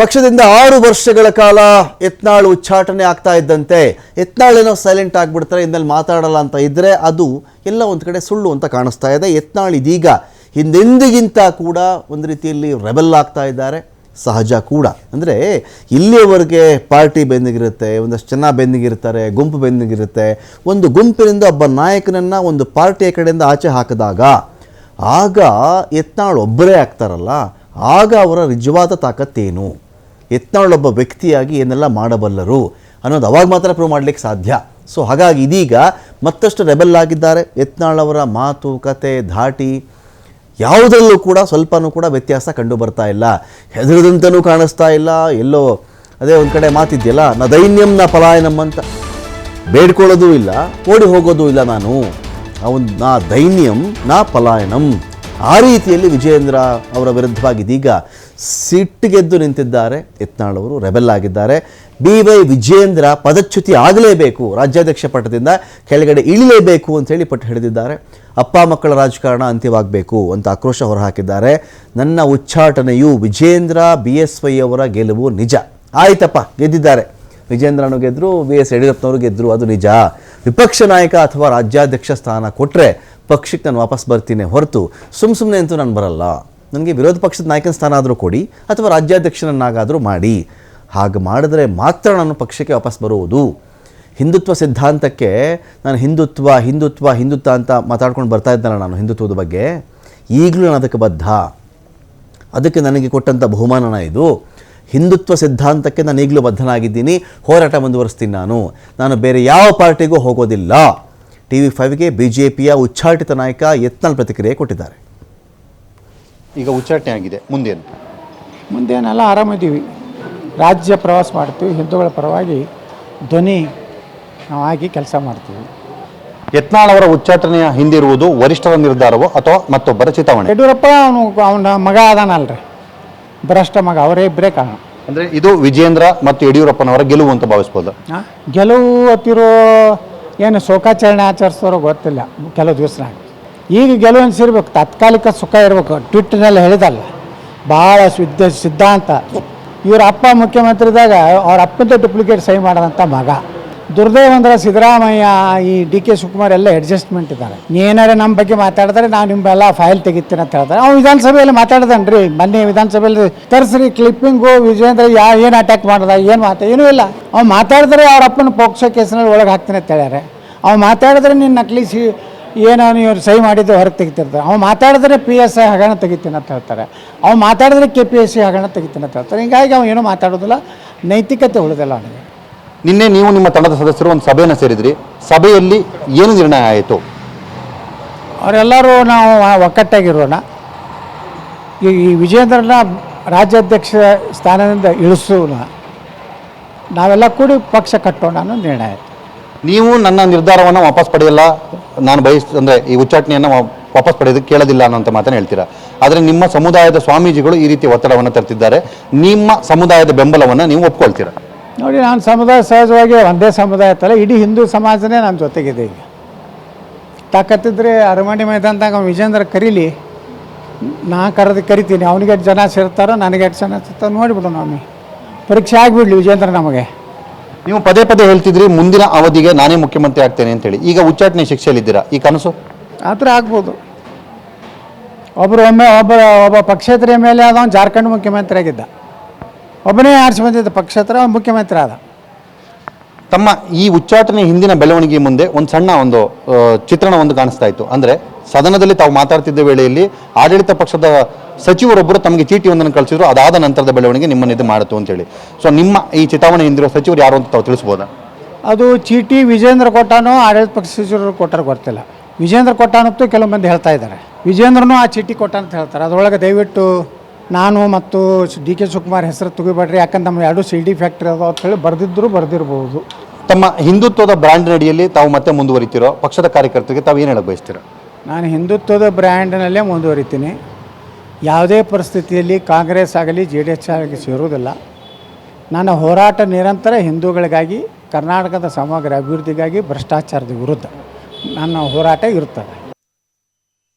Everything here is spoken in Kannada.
ಪಕ್ಷದಿಂದ ಆರು ವರ್ಷಗಳ ಕಾಲ ಎತ್ನಾಳು ಉಚ್ಚಾಟನೆ ಆಗ್ತಾ ಇದ್ದಂತೆ ಏನೋ ಸೈಲೆಂಟ್ ಆಗಿಬಿಡ್ತಾರೆ, ಇನ್ಮೇಲೆ ಮಾತಾಡಲ್ಲ ಅಂತ ಇದ್ದರೆ ಅದು ಎಲ್ಲ ಒಂದು ಕಡೆ ಸುಳ್ಳು ಅಂತ ಕಾಣಿಸ್ತಾ ಇದೆ. ಯತ್ನಾಳ್ ಇದೀಗ ಹಿಂದೆಂದಿಗಿಂತ ಕೂಡ ಒಂದು ರೀತಿಯಲ್ಲಿ ರೆಬೆಲ್ ಆಗ್ತಾ ಇದ್ದಾರೆ. ಸಹಜ ಕೂಡ. ಅಂದರೆ ಇಲ್ಲಿಯವರೆಗೆ ಪಾರ್ಟಿ ಬೆಂದಿಗಿರುತ್ತೆ, ಒಂದಷ್ಟು ಜನ ಬೆಂದಿಗಿರ್ತಾರೆ, ಗುಂಪು ಬೆಂದಿಗಿರುತ್ತೆ. ಒಂದು ಗುಂಪಿನಿಂದ ಒಬ್ಬ ನಾಯಕನನ್ನು ಒಂದು ಪಾರ್ಟಿಯ ಕಡೆಯಿಂದ ಆಚೆ ಹಾಕಿದಾಗ ಆಗ ಯತ್ನಾಳ್ ಒಬ್ಬರೇ ಆಗ್ತಾರಲ್ಲ, ಆಗ ಅವರ ನಿಜವಾದ ತಾಕತ್ತೇನು? ಯತ್ನಾಳ್ ಒಬ್ಬ ವ್ಯಕ್ತಿಯಾಗಿ ಏನೆಲ್ಲ ಮಾಡಬಲ್ಲರು ಅನ್ನೋದು ಅವಾಗ ಮಾತ್ರ ಪ್ರೂವ್ ಮಾಡಲಿಕ್ಕೆ ಸಾಧ್ಯ. ಸೊ ಹಾಗಾಗಿ ಇದೀಗ ಮತ್ತಷ್ಟು ರೆಬೆಲ್ ಆಗಿದ್ದಾರೆ. ಯತ್ನಾಳವರ ಮಾತು, ಕತೆ, ಧಾಟಿ ಯಾವುದರಲ್ಲೂ ಕೂಡ ಸ್ವಲ್ಪನೂ ಕೂಡ ವ್ಯತ್ಯಾಸ ಕಂಡು ಬರ್ತಾ ಇಲ್ಲ. ಹೆದರದಂತನೂ ಕಾಣಿಸ್ತಾ ಇಲ್ಲ. ಎಲ್ಲೋ ಅದೇ ಒಂದು ಕಡೆ ಮಾತಿದ್ಯಲ್ಲ, ನ ದೈನ್ಯಂ ನ ಅಂತ. ಬೇಡ್ಕೊಳ್ಳೋದೂ ಇಲ್ಲ, ಓಡಿ ಹೋಗೋದು ಇಲ್ಲ ನಾನು. ಅವನು ನಾ ದೈನ್ಯಂ ನಾ ಪಲಾಯನಂ. ಆ ರೀತಿಯಲ್ಲಿ ವಿಜಯೇಂದ್ರ ಅವರ ವಿರುದ್ಧವಾಗಿ ಇದೀಗ ಸಿಟ್ಟಿಗೆದ್ದು ನಿಂತಿದ್ದಾರೆ. ಯತ್ನಾಳ್ ಅವರು ರೆಬೆಲ್ ಆಗಿದ್ದಾರೆ. ಬಿ ವೈ ವಿಜಯೇಂದ್ರ ಪದಚ್ಯುತಿ ಆಗಲೇಬೇಕು. ರಾಜ್ಯಾಧ್ಯಕ್ಷ ಪಟ್ಟದಿಂದ ಕೆಳಗಡೆ ಇಳಿಲೇಬೇಕು ಅಂತೇಳಿ ಪಟ್ಟು ಹಿಡಿದಿದ್ದಾರೆ. ಅಪ್ಪ ಮಕ್ಕಳ ರಾಜಕಾರಣ ಅಂತ್ಯವಾಗಬೇಕು ಅಂತ ಆಕ್ರೋಶ ಹೊರಹಾಕಿದ್ದಾರೆ. ನನ್ನ ಉಚ್ಚಾಟನೆಯು ವಿಜೇಂದ್ರ ಬಿ ಎಸ್ ವೈ ಅವರ ಗೆಲುವು ನಿಜ. ಆಯ್ತಪ್ಪ, ಗೆದ್ದಿದ್ದಾರೆ. ವಿಜೇಂದ್ರನು ಗೆದ್ದರು ಬಿ ಎಸ್ ಯಡಿಯೂರಪ್ಪನವರು ಗೆದ್ದರು ಅದು ನಿಜ. ವಿಪಕ್ಷ ನಾಯಕ ಅಥವಾ ರಾಜ್ಯಾಧ್ಯಕ್ಷ ಸ್ಥಾನ ಕೊಟ್ಟರೆ ಪಕ್ಷಕ್ಕೆ ನಾನು ವಾಪಸ್ ಬರ್ತೀನಿ ಹೊರತು ಸುಮ್ಮ ಸುಮ್ಮನೆ ಅಂತೂ ನಾನು ಬರಲ್ಲ. ನನಗೆ ವಿರೋಧ ಪಕ್ಷದ ನಾಯಕನ ಸ್ಥಾನ ಆದರೂ ಕೊಡಿ ಅಥವಾ ರಾಜ್ಯಾಧ್ಯಕ್ಷನನ್ನಾಗಾದರೂ ಮಾಡಿ. ಹಾಗೆ ಮಾಡಿದ್ರೆ ಮಾತ್ರ ನಾನು ಪಕ್ಷಕ್ಕೆ ವಾಪಸ್ ಬರುವುದು. ಹಿಂದುತ್ವ ಸಿದ್ಧಾಂತಕ್ಕೆ ನಾನು ಹಿಂದುತ್ವ ಹಿಂದುತ್ವ ಹಿಂದುತ್ವ ಅಂತ ಮಾತಾಡ್ಕೊಂಡು ಬರ್ತಾ ಇದ್ದಲ್ಲ ನಾನು ಹಿಂದುತ್ವದ ಬಗ್ಗೆ. ಈಗಲೂ ನಾನು ಅದಕ್ಕೆ ಬದ್ಧ. ಅದಕ್ಕೆ ನನಗೆ ಕೊಟ್ಟಂಥ ಬಹುಮಾನನ ಇದು. ಹಿಂದುತ್ವ ಸಿದ್ಧಾಂತಕ್ಕೆ ನಾನು ಈಗಲೂ ಬದ್ಧನಾಗಿದ್ದೀನಿ. ಹೋರಾಟ ಮುಂದುವರಿಸ್ತೀನಿ ನಾನು. ನಾನು ಬೇರೆ ಯಾವ ಪಾರ್ಟಿಗೂ ಹೋಗೋದಿಲ್ಲ. ಟಿ ವಿ ಫೈವ್ಗೆ ಬಿಜೆಪಿಯ ಜೆ ಪಿಯ ಉಚ್ಚಾಟಿತ ನಾಯಕ ಯತ್ನಾಳ್ ಪ್ರತಿಕ್ರಿಯೆ ಕೊಟ್ಟಿದ್ದಾರೆ. ಈಗ ಉಚ್ಚಾಟನೆ ಆಗಿದೆ. ಮುಂದೇನು? ಮುಂದೇನೆಲ್ಲ ಆರಾಮಿದ್ದೀವಿ. ರಾಜ್ಯ ಪ್ರವಾಸ ಮಾಡ್ತೀವಿ. ಹಿಂದೂಗಳ ಪರವಾಗಿ ಧ್ವನಿ ನಾವು ಆಗಿ ಕೆಲಸ ಮಾಡ್ತೀವಿ. ಯತ್ನಾಳ್ ಅವರ ಉಚ್ಚಾಟನೆಯ ಹಿಂದಿರುವುದು ವರಿಷ್ಠರ ನಿರ್ಧಾರವೋ ಅಥವಾ ಮತ್ತೊಬ್ಬರ ಚಿತಾವಣೆ? ಯಡಿಯೂರಪ್ಪ ಅವನು ಅವನ ಮಗ ಅದಾನಲ್ರಿ ಭ್ರಷ್ಟ ಮಗ. ಅವರೇ ಇಬ್ಬರೇ ಕಾರಣ. ಅಂದರೆ ಇದು ವಿಜೇಂದ್ರ ಮತ್ತು ಯಡಿಯೂರಪ್ಪನವರ ಗೆಲುವು ಅಂತ ಭಾವಿಸ್ಬೋದು? ಆ, ಗೆಲುವು ಹೊತ್ತಿರೋ ಏನು ಶೋಕಾಚರಣೆ ಆಚರಿಸೋರು ಗೊತ್ತಿಲ್ಲ ಕೆಲವು ದಿವಸ ಈಗ ಗೆಲುವನ್ನು ಸಿರ್ಬೇಕು ತಾತ್ಕಾಲಿಕ ಸುಖ ಇರಬೇಕು, ಟ್ವಿಟ್ನಲ್ಲಿ ಹೇಳಿದಲ್ಲ ಭಾಳ ಸಿದ್ಧ ಸಿದ್ಧಾಂತ. ಇವ್ರ ಅಪ್ಪ ಮುಖ್ಯಮಂತ್ರಿದಾಗ ಅವ್ರ ಅಪ್ಪಂತ ಡುಪ್ಲಿಕೇಟ್ ಸಹಿ ಮಾಡೋದಂಥ ಮಗ. ದುರ್ದೈವ ಅಂದ್ರೆ ಸಿದ್ದರಾಮಯ್ಯ ಈ ಡಿ ಕೆ ಶಿವಕುಮಾರ್ ಎಲ್ಲ ಅಡ್ಜಸ್ಟ್ಮೆಂಟ್ ಇದ್ದಾರೆ. ಏನಾರ ನಮ್ಮ ಬಗ್ಗೆ ಮಾತಾಡಿದ್ರೆ ನಾವು ನಿಮ್ಮೆಲ್ಲ ಫೈಲ್ ತೆಗಿತೀನಿ ಅಂತ ಹೇಳ್ತಾರೆ. ಅವ್ನು ವಿಧಾನಸಭೆಯಲ್ಲಿ ಮಾತಾಡ್ದನ್ರಿ. ಮೊನ್ನೆ ವಿಧಾನಸಭೆಯಲ್ಲಿ ತರಿಸ್ರಿ ಕ್ಲಿಪ್ಪಿಂಗು ವಿಜೇಂದ್ರ ಯಾ ಏನು ಅಟ್ಯಾಕ್ ಮಾಡ್ದ, ಏನು ಮಾತಾ, ಏನೂ ಇಲ್ಲ. ಅವ್ನು ಮಾತಾಡಿದ್ರೆ ಅವ್ರ ಅಪ್ಪನ ಪೋಕ್ಸೋ ಕೇಸಿನಲ್ಲಿ ಒಳಗೆ ಹಾಕ್ತೀನಿ ಅಂತ ಹೇಳ್ಯಾರೆ. ಅವ್ನು ಮಾತಾಡಿದ್ರೆ ನಿನ್ನ ನಕಲಿ ಸಿ, ಏನೋ ನೀವು ಸಹಿ ಮಾಡಿದ್ದು ಹೊರಗೆ ತೆಗಿತಿರ್ತಾರೆ. ಅವ್ನು ಮಾತಾಡಿದ್ರೆ ಪಿ ಎಸ್ ಐ ಹಗರಣ ತೆಗಿತೀನಿ ಅಂತ ಹೇಳ್ತಾರೆ. ಅವ್ನು ಮಾತಾಡಿದ್ರೆ ಕೆ ಪಿ ಎಸ್ ಸಿ ಹಗರಣ ತೆಗಿತೀನಿ ಅಂತ ಹೇಳ್ತಾರೆ. ಹೀಗಾಗಿ ಅವ್ನು ಏನೂ ಮಾತಾಡೋದಿಲ್ಲ. ನೈತಿಕತೆ ಉಳಿದಿಲ್ಲ ಅವನಿಗೆ. ನಿನ್ನೆ ನೀವು ನಿಮ್ಮ ತಂಡದ ಸದಸ್ಯರು ಒಂದು ಸಭೆಯನ್ನು ಸೇರಿದ್ರಿ. ಸಭೆಯಲ್ಲಿ ಏನು ನಿರ್ಣಯ ಆಯಿತು? ಅವರೆಲ್ಲರೂ ನಾವು ಒಕ್ಕಟ್ಟಾಗಿರೋಣ ಈ ಈ ವಿಜೇಂದ್ರನ ರಾಜ್ಯಾಧ್ಯಕ್ಷ ಸ್ಥಾನದಿಂದ ಇಳಿಸೋಣ. ನಾವೆಲ್ಲ ಕೂಡಿ ಪಕ್ಷ ಕಟ್ಟೋಣ ಅನ್ನೋ ನಿರ್ಣಯ ಆಯಿತು. ನೀವು ನನ್ನ ನಿರ್ಧಾರವನ್ನು ವಾಪಸ್ ಪಡೆಯಲ್ಲ? ನಾನು ಬಯಸ್ ಅಂದರೆ ಈ ಉಚ್ಚಾಟನೆಯನ್ನು ವಾಪಸ್ ಪಡೆಯೋದು ಕೇಳೋದಿಲ್ಲ ಅನ್ನೋಂಥ ಮಾತನ್ನು ಹೇಳ್ತೀರಾ? ಆದರೆ ನಿಮ್ಮ ಸಮುದಾಯದ ಸ್ವಾಮೀಜಿಗಳು ಈ ರೀತಿ ಒತ್ತಡವನ್ನು ತರ್ತಿದ್ದಾರೆ. ನಿಮ್ಮ ಸಮುದಾಯದ ಬೆಂಬಲವನ್ನು ನೀವು ಒಪ್ಕೊಳ್ತೀರಾ? ನೋಡಿ ನಾನು ಸಮುದಾಯ ಸಹಜವಾಗಿ ಒಂದೇ ಸಮುದಾಯ ಇತ್ತಲ್ಲ ಇಡೀ ಹಿಂದೂ ಸಮಾಜನೇ ನನ್ನ ಜೊತೆಗಿದೆ ಈಗ. ತಾಕತ್ತಿದ್ರೆ ಅರಮನೆ ಮೈದಾನದಾಗ ವಿಜೇಂದ್ರ ಕರೀಲಿ ನಾ ಕರೆದು ಕರಿತೀನಿ ಅವನಿಗೆ ಎಷ್ಟು ಜನ ಸೇರ್ತಾರೋ ನನಗೆ ಎಷ್ಟು ಜನ ಸೇರ್ತಾರೋ ನೋಡಿಬಿಡೋಣ ಅವನು ಪರೀಕ್ಷೆ ಆಗಿಬಿಡ್ಲಿ ವಿಜೇಂದ್ರ ನಮಗೆ. ನೀವು ಪದೇ ಪದೇ ಹೇಳ್ತಿದ್ರಿ ಮುಂದಿನ ಅವಧಿಗೆ ನಾನೇ ಮುಖ್ಯಮಂತ್ರಿ ಆಗ್ತೇನೆ ಅಂತೇಳಿ. ಈಗ ಉಚ್ಚಾಟನೆ ಶಿಕ್ಷೆಯಲ್ಲಿದ್ದೀರಾ? ಈ ಕನಸು? ಆ ಥರ ಆಗ್ಬೋದು. ಒಬ್ಬರು ಒಮ್ಮೆ ಒಬ್ಬ ಒಬ್ಬ ಪಕ್ಷೇತರ ಮೇಲೆ ಆದವನು ಜಾರ್ಖಂಡ್ ಮುಖ್ಯಮಂತ್ರಿ ಆಗಿದ್ದ. ಒಬ್ಬನೇ ಆರಿಸಿ ಬಂದಿದ್ದ ಹತ್ರ ಅವ್ನು ಮುಖ್ಯಮಂತ್ರಿ ಆದ. ತಮ್ಮ ಈ ಉಚ್ಚಾಟನೆ ಹಿಂದಿನ ಬೆಳವಣಿಗೆ ಮುಂದೆ ಒಂದು ಸಣ್ಣ ಒಂದು ಆ, ಚಿತ್ರಣ ಒಂದು ಕಾಣಿಸ್ತಾ ಇತ್ತು. ಅಂದ್ರೆ ಸದನದಲ್ಲಿ ತಾವು ಮಾತಾಡ್ತಿದ್ದ ವೇಳೆಯಲ್ಲಿ ಆಡಳಿತ ಪಕ್ಷದ ಸಚಿವರೊಬ್ಬರು ತಮಗೆ ಚೀಟಿಯೊಂದನ್ನು ಕಳಿಸಿದ್ರು. ಅದಾದ ನಂತರದ ಬೆಳವಣಿಗೆ ನಿಮ್ಮನ್ನು ಇದು ಮಾಡಿತು ಅಂತೇಳಿ ಸೊ ನಿಮ್ಮ ಈ ಚಿತಾವಣೆ ಹಿಂದಿರೋ ಸಚಿವರು ಯಾರು ಅಂತ ತಾವು ತಿಳಿಸ್ಬೋದಾ? ಅದು ಚೀಟಿ ವಿಜೇಂದ್ರ ಕೊಟ್ಟಾನೋ ಆಡಳಿತ ಪಕ್ಷ ಸಚಿವರು ಕೊಟ್ಟಾರ ಗೊತ್ತಿಲ್ಲ. ವಿಜೇಂದ್ರ ಕೊಟ್ಟಾನಂತೂ ಕೆಲವು ಮಂದಿ ಹೇಳ್ತಾ ಇದ್ದಾರೆ. ವಿಜೇಂದ್ರನೂ ಆ ಚೀಟಿ ಕೊಟ್ಟ ಅಂತ ಹೇಳ್ತಾರೆ. ಅದರೊಳಗೆ ದಯವಿಟ್ಟು ನಾನು ಮತ್ತು ಡಿ ಕೆ ಶಿವಕುಮಾರ್ ಹೆಸರು ತೆಗಿಬೇಡ್ರಿ ಯಾಕಂದ್ರೆ ನಮ್ಮ ಎರಡು ಸಿ ಡಿ ಫ್ಯಾಕ್ಟ್ರಿ ಅದಾವ ಅಂತ ಹೇಳಿ ಬರೆದಿದ್ರು ಬರೆದಿರ್ಬೋದು. ತಮ್ಮ ಹಿಂದುತ್ವದ ಬ್ರ್ಯಾಂಡ್ ಅಡಿಯಲ್ಲಿ ತಾವು ಮತ್ತೆ ಮುಂದುವರಿತಿರೋ ಪಕ್ಷದ ಕಾರ್ಯಕರ್ತರಿಗೆ ತಾವು ಏನು ಹೇಳಕ್ ಬಯಸ್ತೀರಾ? ನಾನು ಹಿಂದುತ್ವದ ಬ್ರ್ಯಾಂಡ್ನಲ್ಲೇ ಮುಂದುವರಿತೀನಿ. ಯಾವುದೇ ಪರಿಸ್ಥಿತಿಯಲ್ಲಿ ಕಾಂಗ್ರೆಸ್ ಆಗಲಿ ಜೆ ಡಿ ಎಸ್ ಆಗಲಿ ಸೇರುವುದಿಲ್ಲ. ನನ್ನ ಹೋರಾಟ ನಿರಂತರ ಹಿಂದೂಗಳಿಗಾಗಿ ಕರ್ನಾಟಕದ ಸಮಗ್ರ ಅಭಿವೃದ್ಧಿಗಾಗಿ ಭ್ರಷ್ಟಾಚಾರದ ವಿರುದ್ಧ ನನ್ನ ಹೋರಾಟ ಇರುತ್ತದೆ